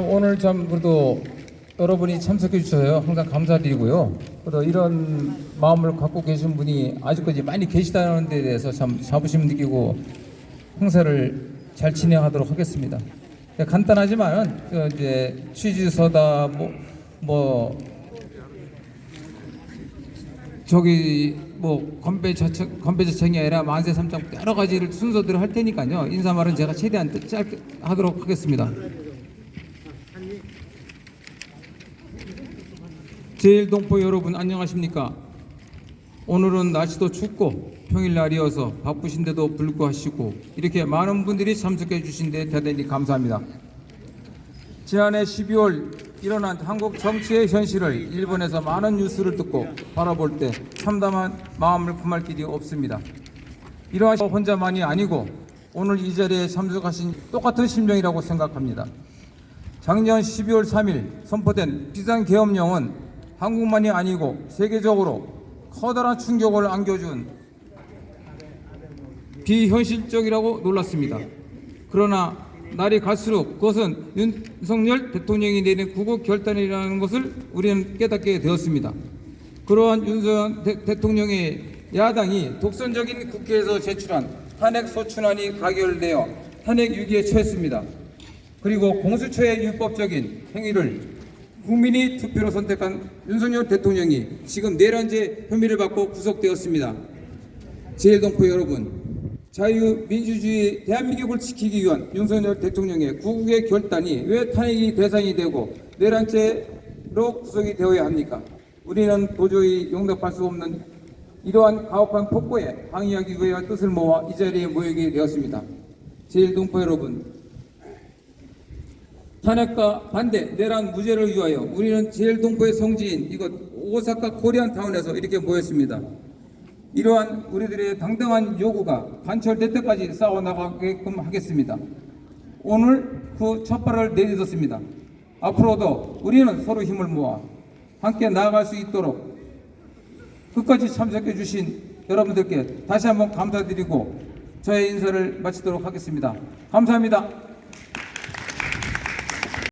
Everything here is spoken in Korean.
오늘 참 그래도 여러분이 참석해 주셔서 항상 감사드리고요. 그래도 이런 마음을 갖고 계신 분이 아직까지 많이 계시다는 데 대해서 참 자부심 느끼고 행사를 잘 진행하도록 하겠습니다. 네, 간단하지만은 그 이제 취지서다 뭐, 뭐 저기 뭐 건배 자청 건배 자청이 아니라 만세 삼창 여러 가지를 순서대로 할 테니까요. 인사말은 제가 최대한 짧게 하도록 하겠습니다. 제일 동포 여러분 안녕하십니까? 오늘은 날씨도 춥고 평일날이어서 바쁘신데도 불구하시고 이렇게 많은 분들이 참석해 주신 데 대단히 감사합니다. 지난해 12월 일어난 한국 정치의 현실을 일본에서 많은 뉴스를 듣고 바라볼 때 참담한 마음을 금할 길이 없습니다. 이러한 혼자만이 아니고 오늘 이 자리에 참석하신 똑같은 심정이라고 생각합니다. 작년 12월 3일 선포된 비상계엄령은 한국만이 아니고 세계적으로 커다란 충격을 안겨준 비현실적이라고 놀랐습니다. 그러나 날이 갈수록 그것은 윤석열 대통령이 내린 구국 결단이라는 것을 우리는 깨닫게 되었습니다. 그러한 윤석열 대- 대통령의 야당이 독선적인 국회에서 제출한 탄핵 소추안이 가결되어 탄핵 유기에 처했습니다. 그리고 공수처의 율법적인 행위를 국민이 투표로 선택한 윤석열 대통령이 지금 내란죄 혐의를 받고 구속되었습니다. 제일동포 여러분, 자유민주주의 대한민국을 지키기 위한 윤석열 대통령의 구국의 결단이 왜 탄핵이 대상이 되고 내란죄로 구속이 되어야 합니까? 우리는 도저히 용납할 수 없는 이러한 가혹한 폭거에 항의하기 위해 뜻을 모아 이 자리에 모이게 되었습니다. 제일동포 여러분, 탄핵과 반대, 내란 무죄를 위하여 우리는 제일 동포의 성지인 이곳 오사카 코리안 타운에서 이렇게 모였습니다. 이러한 우리들의 당당한 요구가 관철될 때까지 싸워나가게끔 하겠습니다. 오늘 그 첫발을 내딛었습니다. 앞으로도 우리는 서로 힘을 모아 함께 나아갈 수 있도록 끝까지 참석해 주신 여러분들께 다시 한번 감사드리고 저의 인사를 마치도록 하겠습니다. 감사합니다.